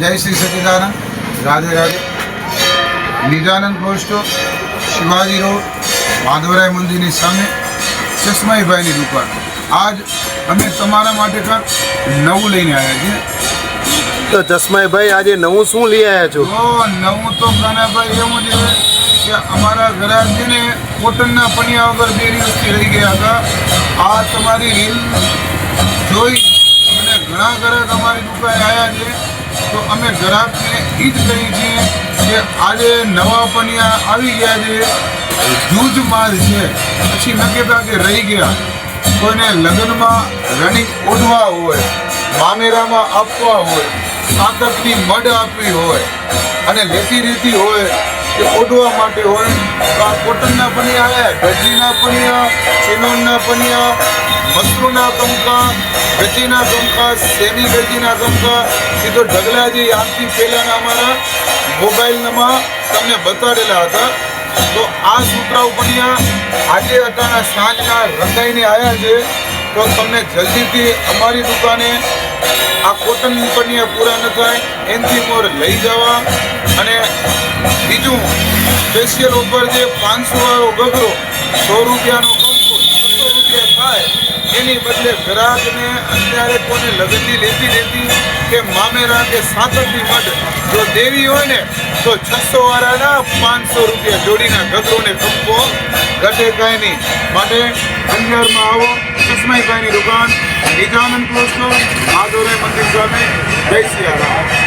જય Shri Sachidanand Radhe Radhe. Nijanand post Shivaji road Madhavrai મંદિરની સામે ચશ્માઈભાઈની દુકાન. આજ અમે તમારા માટે કાંક નવું લઈને આવ્યા છીએ. તો ચશ્માઈભાઈ આજે નવું શું લઈ આવ્યા છો? તો નવું તો કાનાભાઈ એવું છે કે અમારા ઘરાજીને કોટનના પણિયા વગર બે દિવસથી રહી ગયા હતા. આ તમારી રીલ જોઈ અને ઘણા ઘરે તમારી દુકાને આવ્યા છે. તો અમે ગ્રાહકને એ જ કહીએ છીએ કે આજે નવા પનિયા આવી ગયા છે. જૂજ માલ છે. પછી નકેતા કે રહી ગયા. કોઈને લગ્નમાં રનિંગ ઓઢવા હોય, મામેરામાં આપવા હોય સાતકની મડ આપવી હોય અને લેતી રીતી હોય કે ઓઢવા માટે હોય, તો આ કોટનના પનિયા આવ્યા ગજીના પનિયા, ચિનોનના પનિયા, મસરૂના કંકા ગજીના કંકા સેમી ગજીના કંકા સીધો ઢગલાજી આમથી પહેલાના અમારા મોબાઈલમાં તમને બતાડેલા હતા. તો આ સુતરાઉ પનિયા આજે અટાણા સાંજના રંગાઈને આવ્યા છે. તો તમને જલ્દીથી અમારી દુકાને આ કોટન પનિયા પૂરા ન થાય. એનથી મોર લઈ જવા. અને બીજું સ્પેશિયલ ઓફર જે પાંચસો વાળો ગગરો, સો રૂપિયાનો કંકુ છસો રૂપિયા થાય એની બદલે ગ્રાહકને અત્યારે કોને લગ્નની લેતી લેતી કે મામેરા કે સાતકની મઢ, જો દેવી હોય ને, તો છસો વાળાના પાંચસો રૂપિયા જોડીના ગગરોને કંપો ઘટે કાંઈ નહીં. માટે અંજારમાં આવો ચશ્માઈભાઈની દુકાન નિજાનંદ ક્લોઝનો માધવરાય મંદિર સામે, જય સિયારામ.